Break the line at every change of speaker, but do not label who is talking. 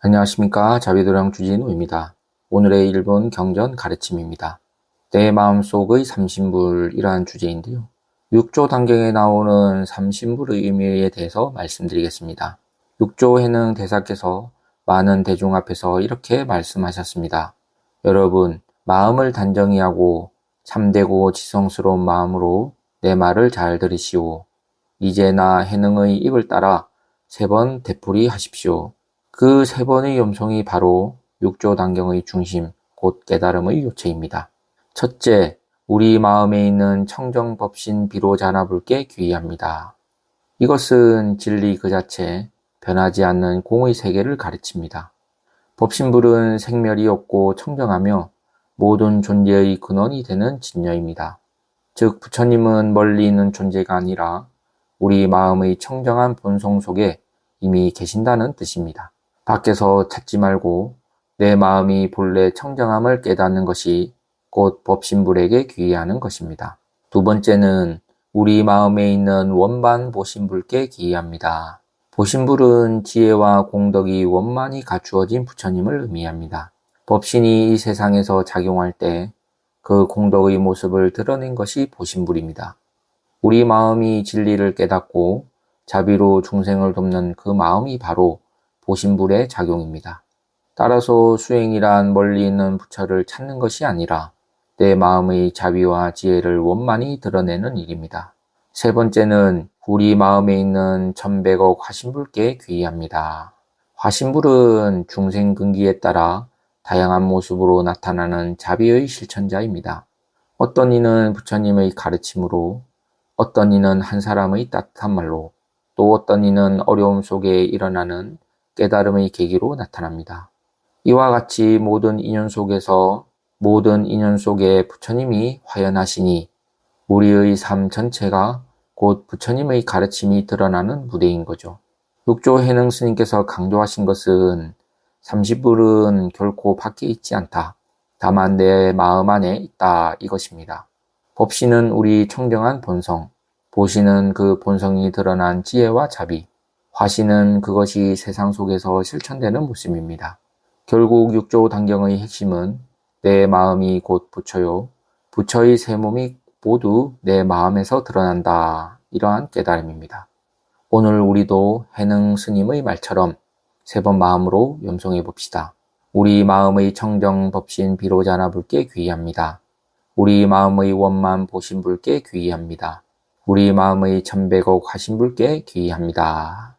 안녕하십니까 자비도령 주진우입니다. 오늘의 1분 경전 가르침입니다. 내 마음속의 삼신불이라는 주제인데요. 6조 단경에 나오는 삼신불의 의미에 대해서 말씀드리겠습니다. 6조 해능 대사께서 많은 대중 앞에서 이렇게 말씀하셨습니다. 여러분 마음을 단정히 하고 참되고 지성스러운 마음으로 내 말을 잘 들으시오. 이제 나 해능의 입을 따라 세 번 되풀이 하십시오. 그 세 번의 염송이 바로 육조 단경의 중심, 곧 깨달음의 요체입니다. 첫째, 우리 마음에 있는 청정법신 비로자나불께 귀의합니다. 이것은 진리 그 자체, 변하지 않는 공의 세계를 가르칩니다. 법신불은 생멸이 없고 청정하며 모든 존재의 근원이 되는 진여입니다. 즉, 부처님은 멀리 있는 존재가 아니라 우리 마음의 청정한 본성 속에 이미 계신다는 뜻입니다. 밖에서 찾지 말고 내 마음이 본래 청정함을 깨닫는 것이 곧 법신불에게 귀의하는 것입니다. 두 번째는 우리 마음에 있는 원반 보신불께 귀의합니다. 보신불은 지혜와 공덕이 원만히 갖추어진 부처님을 의미합니다. 법신이 이 세상에서 작용할 때 그 공덕의 모습을 드러낸 것이 보신불입니다. 우리 마음이 진리를 깨닫고 자비로 중생을 돕는 그 마음이 바로 보신불의 작용입니다. 따라서 수행이란 멀리 있는 부처를 찾는 것이 아니라 내 마음의 자비와 지혜를 원만히 드러내는 일입니다. 세 번째는 우리 마음에 있는 천백억 화신불께 귀의합니다. 화신불은 중생근기에 따라 다양한 모습으로 나타나는 자비의 실천자입니다. 어떤 이는 부처님의 가르침으로, 어떤 이는 한 사람의 따뜻한 말로, 또 어떤 이는 어려움 속에 일어나는 깨달음의 계기로 나타납니다. 이와 같이 모든 인연 속에서 모든 인연 속에 부처님이 화연하시니 우리의 삶 전체가 곧 부처님의 가르침이 드러나는 무대인 거죠. 육조 해능 스님께서 강조하신 것은 삼십불은 결코 밖에 있지 않다. 다만 내 마음 안에 있다 이것입니다. 법신은 우리 청정한 본성, 보시는 그 본성이 드러난 지혜와 자비, 화신은 그것이 세상 속에서 실천되는 모습입니다. 결국 육조 단경의 핵심은 내 마음이 곧 부처요. 부처의 세 몸이 모두 내 마음에서 드러난다. 이러한 깨달음입니다. 오늘 우리도 해능 스님의 말처럼 세 번 마음으로 염송해 봅시다. 우리 마음의 청정 법신 비로자나 불께 귀의합니다. 우리 마음의 원만 보신 불께 귀의합니다. 우리 마음의 천백억 하신 불께 귀의합니다.